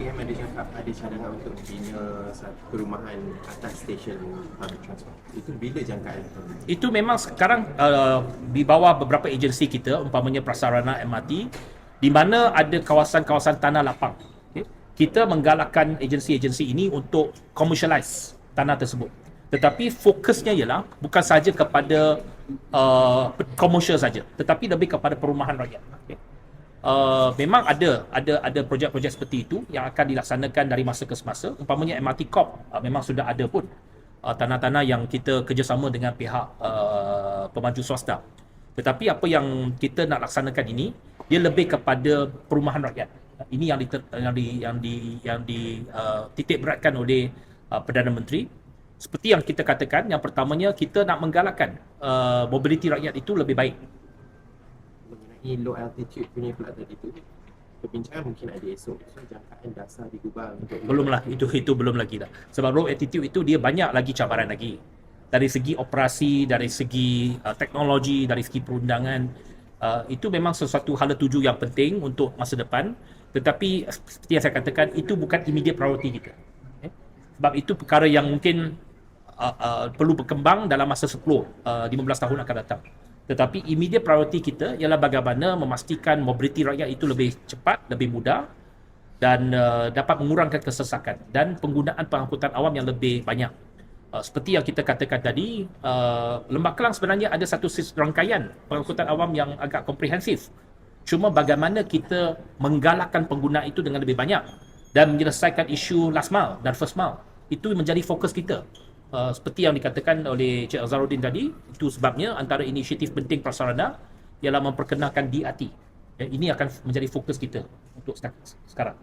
PM ada cakap ada cadangan untuk bina satu perumahan atas stesen public transport. Itu bila jangkaan? Itu memang sekarang uh, di bawah beberapa agensi kita, umpamanya Prasarana MRT, di mana ada kawasan-kawasan tanah lapang. Okay. Kita menggalakkan agensi-agensi ini untuk commercialize tanah tersebut. Tetapi fokusnya ialah bukan saja kepada uh, commercial saja, tetapi lebih kepada perumahan rakyat. Okay. Uh, memang ada ada ada projek-projek seperti itu yang akan dilaksanakan dari masa ke semasa. Umpamanya MRT Corp uh, memang sudah ada pun uh, tanah-tanah yang kita kerjasama dengan pihak uh, pemaju swasta. Tetapi apa yang kita nak laksanakan ini dia lebih kepada perumahan rakyat. Ini yang di yang di yang di yang di uh, titik beratkan oleh uh, Perdana Menteri. Seperti yang kita katakan, yang pertamanya kita nak menggalakkan uh, mobiliti rakyat itu lebih baik. Mengenai low altitude punya pula tadi tu, perbincangan mungkin ada esok. So jangkaan dasar digubal untuk Belumlah itu itu belum lagi lah. Sebab road attitude itu dia banyak lagi cabaran lagi. Dari segi operasi, dari segi uh, teknologi, dari segi perundangan uh, itu memang sesuatu hala tuju yang penting untuk masa depan. Tetapi seperti yang saya katakan itu bukan immediate priority kita. Sebab itu perkara yang mungkin uh, uh, perlu berkembang dalam masa 10 uh, 15 tahun akan datang. Tetapi immediate priority kita ialah bagaimana memastikan mobiliti rakyat itu lebih cepat, lebih mudah dan uh, dapat mengurangkan kesesakan dan penggunaan pengangkutan awam yang lebih banyak. Uh, seperti yang kita katakan tadi, uh, Lembah Kelang sebenarnya ada satu rangkaian pengangkutan awam yang agak komprehensif. Cuma bagaimana kita menggalakkan pengguna itu dengan lebih banyak dan menyelesaikan isu last mile dan first mile. Itu menjadi fokus kita. Uh, seperti yang dikatakan oleh Cik Azharuddin tadi, itu sebabnya antara inisiatif penting prasarana ialah memperkenalkan DRT. Ya, ini akan menjadi fokus kita untuk sek- sekarang.